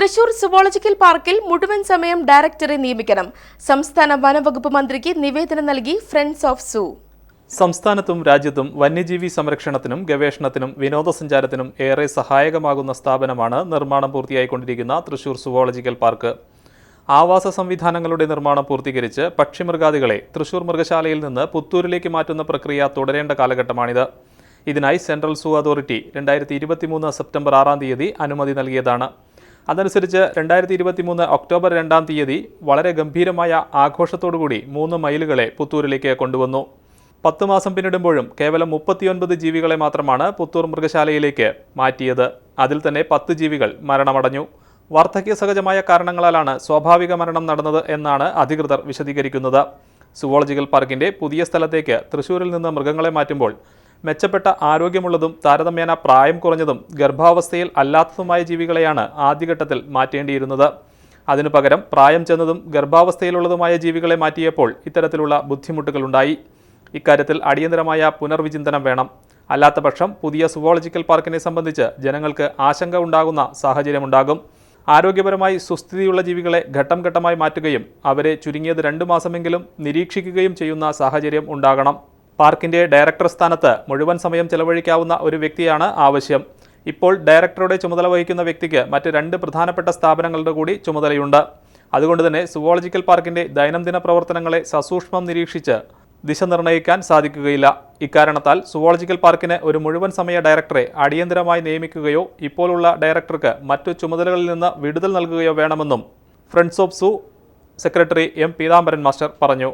Thrissur zoological പാർക്കിൽ മുഴുവൻ സമയം ഡയറക്ടറെ നിയമിക്കണം. സംസ്ഥാന വനവകുപ്പ് മന്ത്രിക്ക് നിവേദനം നൽകി ഫ്രണ്ട്സ് ഓഫ് സൂ. സംസ്ഥാനത്തും രാജ്യത്തും വന്യജീവി സംരക്ഷണത്തിനും ഗവേഷണത്തിനും വിനോദസഞ്ചാരത്തിനും ഏറെ സഹായകമാകുന്ന സ്ഥാപനമാണ് നിർമ്മാണം പൂർത്തിയായിക്കൊണ്ടിരിക്കുന്ന തൃശൂർ സുവോളജിക്കൽ പാർക്ക്. ആവാസ സംവിധാനങ്ങളുടെ നിർമ്മാണം പൂർത്തീകരിച്ച് പക്ഷിമൃഗാദികളെ തൃശൂർ മൃഗശാലയിൽ നിന്ന് പുത്തൂരിലേക്ക് മാറ്റുന്ന പ്രക്രിയ തുടരേണ്ട കാലഘട്ടമാണിത്. ഇതിനായി സെൻട്രൽ സൂ അതോറിറ്റി രണ്ടായിരത്തി സെപ്റ്റംബർ ആറാം തീയതി അനുമതി നൽകിയതാണ്. അതനുസരിച്ച് രണ്ടായിരത്തി ഇരുപത്തി മൂന്ന് ഒക്ടോബർ രണ്ടാം തീയതി വളരെ ഗംഭീരമായ ആഘോഷത്തോടുകൂടി മൂന്ന് മൈലുകളെ പുത്തൂരിലേക്ക് കൊണ്ടുവന്നു. പത്ത് മാസം പിന്നിടുമ്പോഴും കേവലം മുപ്പത്തിയൊൻപത് ജീവികളെ മാത്രമാണ് പുത്തൂർ മൃഗശാലയിലേക്ക് മാറ്റിയത്. അതിൽ തന്നെ പത്ത് ജീവികൾ മരണമടഞ്ഞു. വാർദ്ധക്യ സഹജമായ കാരണങ്ങളാലാണ് സ്വാഭാവിക മരണം നടന്നത് എന്നാണ് അധികൃതർ വിശദീകരിക്കുന്നത്. സുവോളജിക്കൽ പാർക്കിന്റെ പുതിയ സ്ഥലത്തേക്ക് തൃശൂരിൽ നിന്ന് മൃഗങ്ങളെ മാറ്റുമ്പോൾ മെച്ചപ്പെട്ട ആരോഗ്യമുള്ളതും താരതമ്യേന പ്രായം കുറഞ്ഞതും ഗർഭാവസ്ഥയിൽ അല്ലാത്തതുമായ ജീവികളെയാണ് ആദ്യഘട്ടത്തിൽ മാറ്റേണ്ടിയിരുന്നത്. അതിനു പകരം പ്രായം ചെന്നതും ഗർഭാവസ്ഥയിലുള്ളതുമായ ജീവികളെ മാറ്റിയപ്പോൾ ഇത്തരത്തിലുള്ള ബുദ്ധിമുട്ടുകളുണ്ടായി. ഇക്കാര്യത്തിൽ അടിയന്തരമായ പുനർവിചിന്തനം വേണം. അല്ലാത്തപക്ഷം പുതിയ സുവോളജിക്കൽ പാർക്കിനെ സംബന്ധിച്ച് ജനങ്ങൾക്ക് ആശങ്ക ഉണ്ടാകുന്ന സാഹചര്യമുണ്ടാകും. ആരോഗ്യപരമായി സുസ്ഥിതിയുള്ള ജീവികളെ ഘട്ടം ഘട്ടമായി മാറ്റുകയും അവരെ ചുരുങ്ങിയത് രണ്ടു മാസമെങ്കിലും നിരീക്ഷിക്കുകയും ചെയ്യുന്ന സാഹചര്യം ഉണ്ടാകണം. പാർക്കിന്റെ ഡയറക്ടർ സ്ഥാനത്ത് മുഴുവൻ സമയം ചെലവഴിക്കാവുന്ന ഒരു വ്യക്തിയാണ് ആവശ്യം. ഇപ്പോൾ ഡയറക്ടറുടെ ചുമതല വഹിക്കുന്ന വ്യക്തിക്ക് മറ്റ് രണ്ട് പ്രധാനപ്പെട്ട സ്ഥാപനങ്ങളുടെ കൂടി ചുമതലയുണ്ട്. അതുകൊണ്ട് തന്നെ സുവോളജിക്കൽ പാർക്കിന്റെ ദൈനംദിന പ്രവർത്തനങ്ങളെ സസൂക്ഷ്മം നിരീക്ഷിച്ച് ദിശ നിർണയിക്കാൻ സാധിക്കുകയില്ല. ഇക്കാരണത്താൽ സുവോളജിക്കൽ പാർക്കിന് ഒരു മുഴുവൻ സമയ ഡയറക്ടറെ അടിയന്തരമായി നിയമിക്കുകയോ ഇപ്പോഴുള്ള ഡയറക്ടർക്ക് മറ്റു ചുമതലകളിൽ നിന്ന് വിടുതൽ നൽകുകയോ വേണമെന്നും friends of zoo secretary M Peethambaran master പറഞ്ഞു.